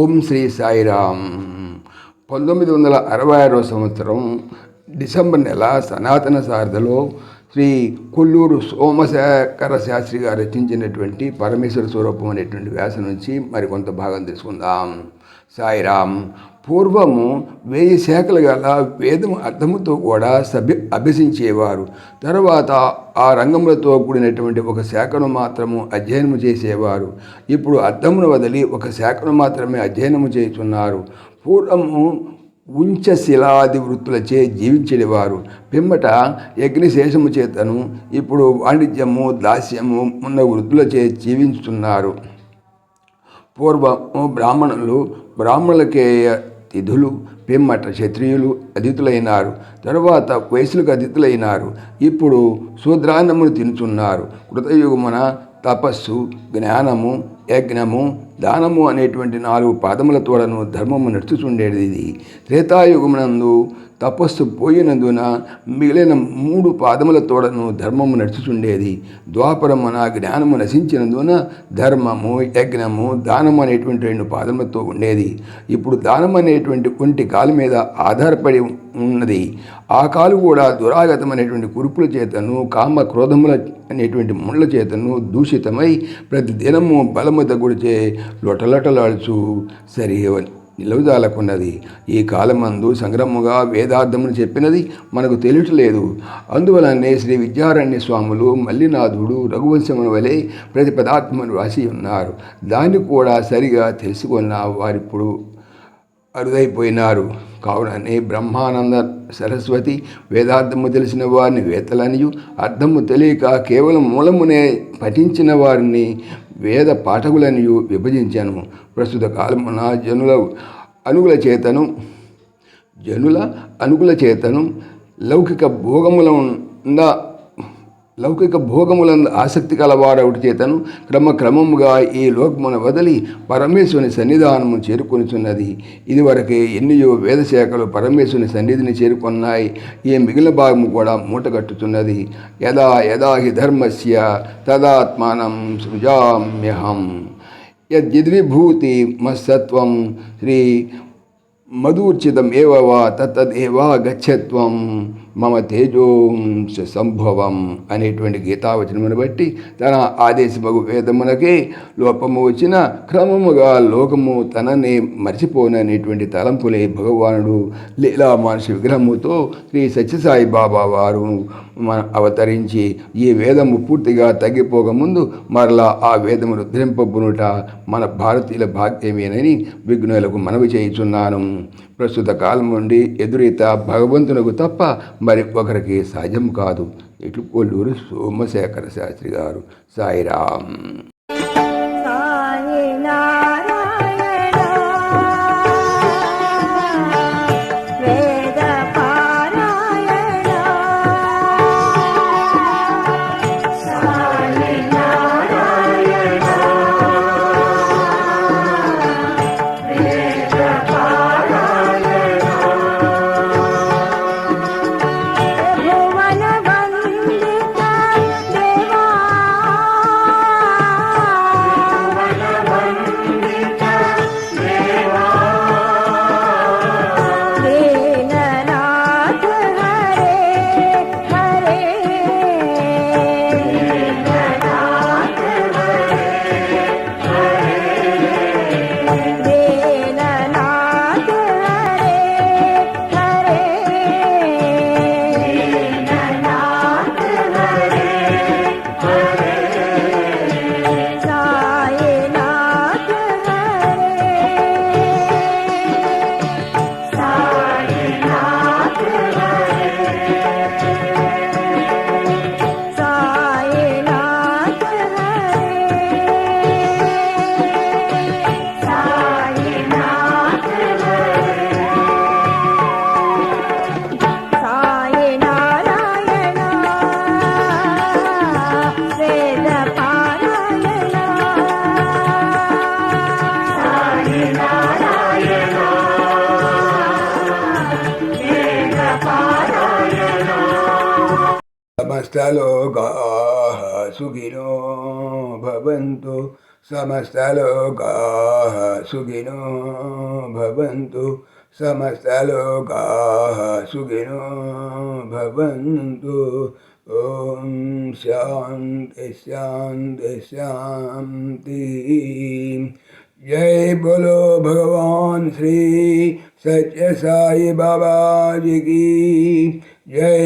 ఓం శ్రీ సాయిరామ్. పంతొమ్మిది వందల అరవై ఆరో సంవత్సరం డిసెంబర్ నెల సనాతన సారథలో శ్రీ కొల్లూరు సోమశేఖర శాస్త్రి గారు రచించినటువంటి పరమేశ్వర స్వరూపం అనేటువంటి వ్యాస నుంచి మరికొంత భాగం తెలుసుకుందాం. సాయిరామ్ పూర్వము వేయి శాఖలు గల వేదము అర్థముతో కూడా సభ్య అభ్యసించేవారు. తర్వాత ఆ రంగములతో కూడినటువంటి ఒక శాఖను మాత్రము అధ్యయనము చేసేవారు. ఇప్పుడు అర్థమును వదిలి ఒక శాఖను మాత్రమే అధ్యయనము చేస్తున్నారు పూర్వము ఉంచశిలాది వృత్తులచే జీవించేవారు. పిమ్మట యజ్ఞశేషము చేతను ఇప్పుడు వాణిజ్యము దాస్యము ఉన్న వృత్తులచే జీవిస్తున్నారు పూర్వము బ్రాహ్మణులు బ్రాహ్మణులకే తిథులు పిమ్మట క్షత్రియులు అతిథులైనారు. తరువాత వయసులకు అతిథులైనారు. ఇప్పుడు శూద్రాన్నమును తినుచున్నారు. కృతయుగమున తపస్సు జ్ఞానము యజ్ఞము దానము అనేటువంటి నాలుగు పాదముల తోడను ధర్మము నడుచుచుండేది ఇది. త్రేతాయుగమునందు తపస్సు పోయినందున మిగిలిన మూడు పాదముల తోడను ధర్మము నడుచుచుండేది. ద్వాపరమున జ్ఞానము నశించినందున ధర్మము యజ్ఞము దానము అనేటువంటి రెండు పాదములతో ఉండేది. ఇప్పుడు దానం అనేటువంటి ఒంటి కాలు మీద ఆధారపడి ఉన్నది. ఆ కాలు కూడా దురాగతమైనటువంటి కురుపుల చేతను కామ క్రోధముల అనేటువంటి ముళ్ళ చేతను దూషితమై ప్రతి దినము బలము గుడిచే లొటలొటలాడుచు సరి నిలువదాలకున్నది ఈ కాలమందు సంగ్రహముగా వేదార్థమును చెప్పినది మనకు తెలియట్లేదు. అందువలనే శ్రీ విద్యారణ్య స్వాములు మల్లినాథుడు రఘువంశముల వలె ప్రతి పదార్థమును రాసి ఉన్నారు దాన్ని కూడా సరిగా తెలుసుకున్న వారిప్పుడు అరుదైపోయినారు. కావుననే బ్రహ్మానంద సరస్వతి వేదార్థము తెలిసిన వారిని వేతలనియు అర్థము తెలియక కేవలం మూలమునే పఠించిన వారిని వేద పాఠకులనియు విభజించాను. ప్రస్తుత కాలమున జనుల అనుగుల చేతను జనుల అనుగుల చేతను లౌకిక భోగముల లౌకిక భోగములందు ఆసక్తి కలవారవుటి చేతను క్రమక్రమముగా ఈ లోకమున వదిలి పరమేశ్వరుని సన్నిధానము చేరుకొనిచున్నది. ఇదివరకే ఎన్నియో వేదశాఖలు పరమేశ్వరుని సన్నిధిని చేరుకున్నాయి. ఈ మిగిలిన భాగము కూడా మూటగట్టుతున్నది యదా యదా హి ధర్మస్య తదాత్మానం సృజామ్యహం. యద్విభూతి మత్సత్వం శ్రీ మధుర్చితమేవ వా తత్తదేవా గచ్చత్వం. మమ తేజోంశ సంభవం అనేటువంటి గీతావచనమును బట్టి తన ఆదేశమగు వేదమునకి లోపము వచ్చిన క్రమముగా లోకము తనని మర్చిపోననేటువంటి తలంపులే భగవానుడు లీలా మానుష విగ్రహముతో శ్రీ సత్యసాయి బాబా వారు అవతరించి ఈ వేదము పూర్తిగా తగ్గిపోకముందు మరలా ఆ వేదము రుద్రింపబునుట మన భారతీయుల భాగ్యమేనని విఘ్నులకు మనవి చేయుచున్నాను. ప్రస్తుత కాలం నుండి ఎదురీత భగవంతునకు తప్ప మరి ఒకరికి సహజం కాదు. ఇటు కొల్లూరు సోమశేఖర శాస్త్రి గారు. సాయిరామ్. సమస్తలోకా సుఖినో భవంతు సమస్తలోకాः సుఖినో భవంతు సమస్తలోకాः సుఖినో భవంతు ఓం శాంతి శాంతి శాంతి जय बोलो भगवान श्री सत्य साई बाबा जी की जय